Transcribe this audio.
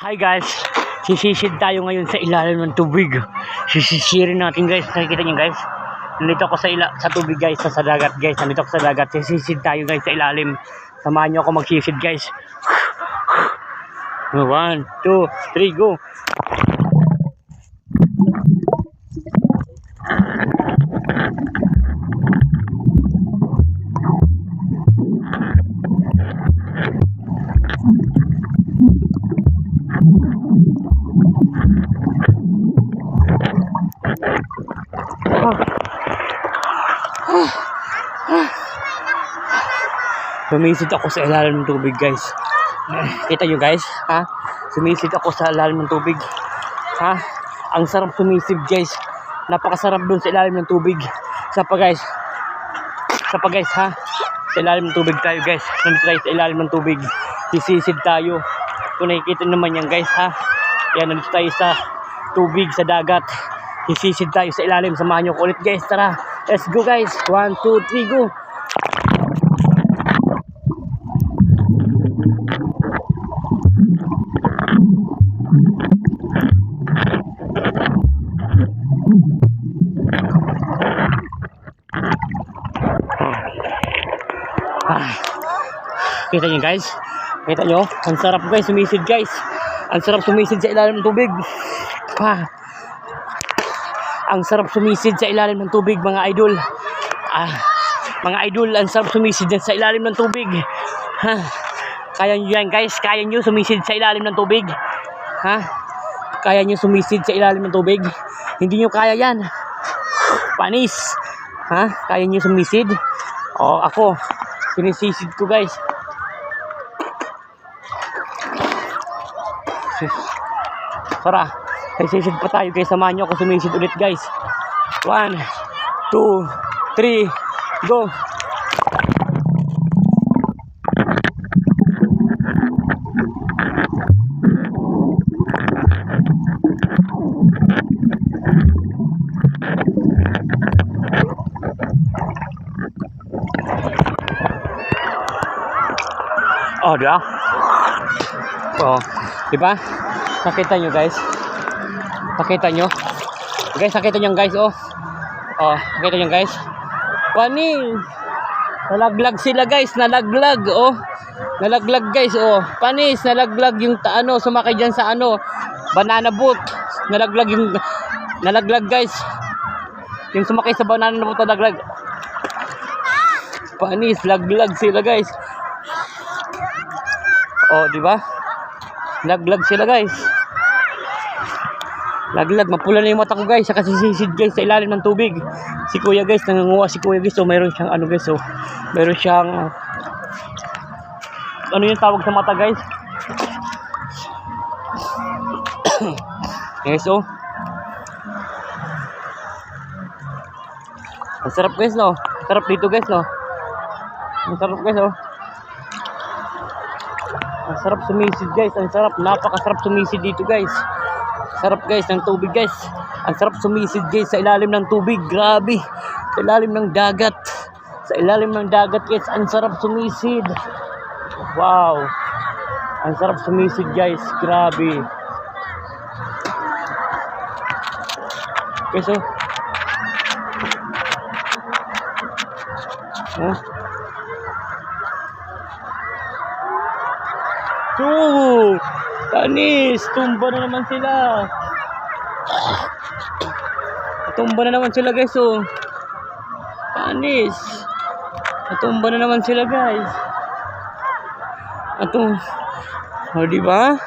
Hi guys, sisisid tayo ngayon sa ilalim ng tubig. Sisisirin natin guys, nakikita niyo guys. Nandito ako sa ila sa tubig guys, sa, sa dagat guys. Nandito ako sa dagat, sisisid tayo guys sa ilalim. Samahan niyo ako magsisid guys. One, two, three, go. Sumisid ako sa ilalim ng tubig guys. Kita nyo guys, ha? Sumisid ako sa ilalim ng tubig. Ha? Ang sarap sumisid guys. Napakasarap dun sa ilalim ng tubig. Sa pa guys. Sa pa guys ha? Sa ilalim ng tubig tayo guys. Nandito tayo sa ilalim ng tubig. Sisisid tayo. Kung nakikita naman yan guys ha. Yan, nandito tayo sa tubig, sa dagat. Sisisid tayo sa ilalim. Samahan nyo ulit guys. Tara, let's go guys. One, two, three, go. Ah. Kita niyo guys? Kita niyo? Ang sarap guys, sumisid guys. Ang sarap sumisid sa ilalim ng tubig. Ah. Ang sarap sumisid sa ilalim ng tubig mga idol. Ah. Mga idol, ang sarap sumisid sa ilalim ng tubig. Ha. Kaya niyo yan guys, kaya niyo sumisid sa ilalim ng tubig. Ha? Kaya niyo sumisid sa ilalim ng tubig? Hindi niyo kaya yan. Panis. Ha? Kaya niyo sumisid? O, ako. Sinisisid ko guys. Tara, sisisid pa tayo guys. Samahan nyo ako sumisid ulit guys. One, two, three, go. Oh, di ba? Oh, di ba? Nakita nyo guys? Nakita nyo? Guys, nakita nyo guys, oh. Oh, nakita nyo guys? Wani! Nalaglag sila guys, nalaglag, oh. Nalaglag guys, oh. Panis, nalaglag yung ano, sumakay dyan sa ano, banana boat. Nalaglag yung, nalaglag guys. Yung sumakay sa banana boat, nalaglag. Panis, laglag sila guys. Oh, di ba? Laglag sila, guys. Laglag, mapula na yung mata ko, guys. Saka sisisid, guys, sa ilalim ng tubig. Si Kuya, guys, nangunguha si Kuya, guys. So, mayroon siyang, ano, guys, so, mayroon siyang, ano yung tawag sa mata, guys? guys, oh. Ang sarap, guys, no? Ang sarap dito, guys, no? Ang sarap, guys, oh. Ang sarap sumisid guys, ang sarap, napakasarap sumisid dito guys. Sarap guys ng tubig guys. Ang sarap sumisid guys sa ilalim ng tubig, grabe. Sa ilalim ng dagat. Sa ilalim ng dagat guys, ang sarap sumisid. Wow. Ang sarap sumisid guys, grabe. Guys oh. Oh. Two! Tanis! Tumba na naman sila! Tumba na naman sila guys oh. Tanis! Natumba na naman sila guys. Ato. O di ba?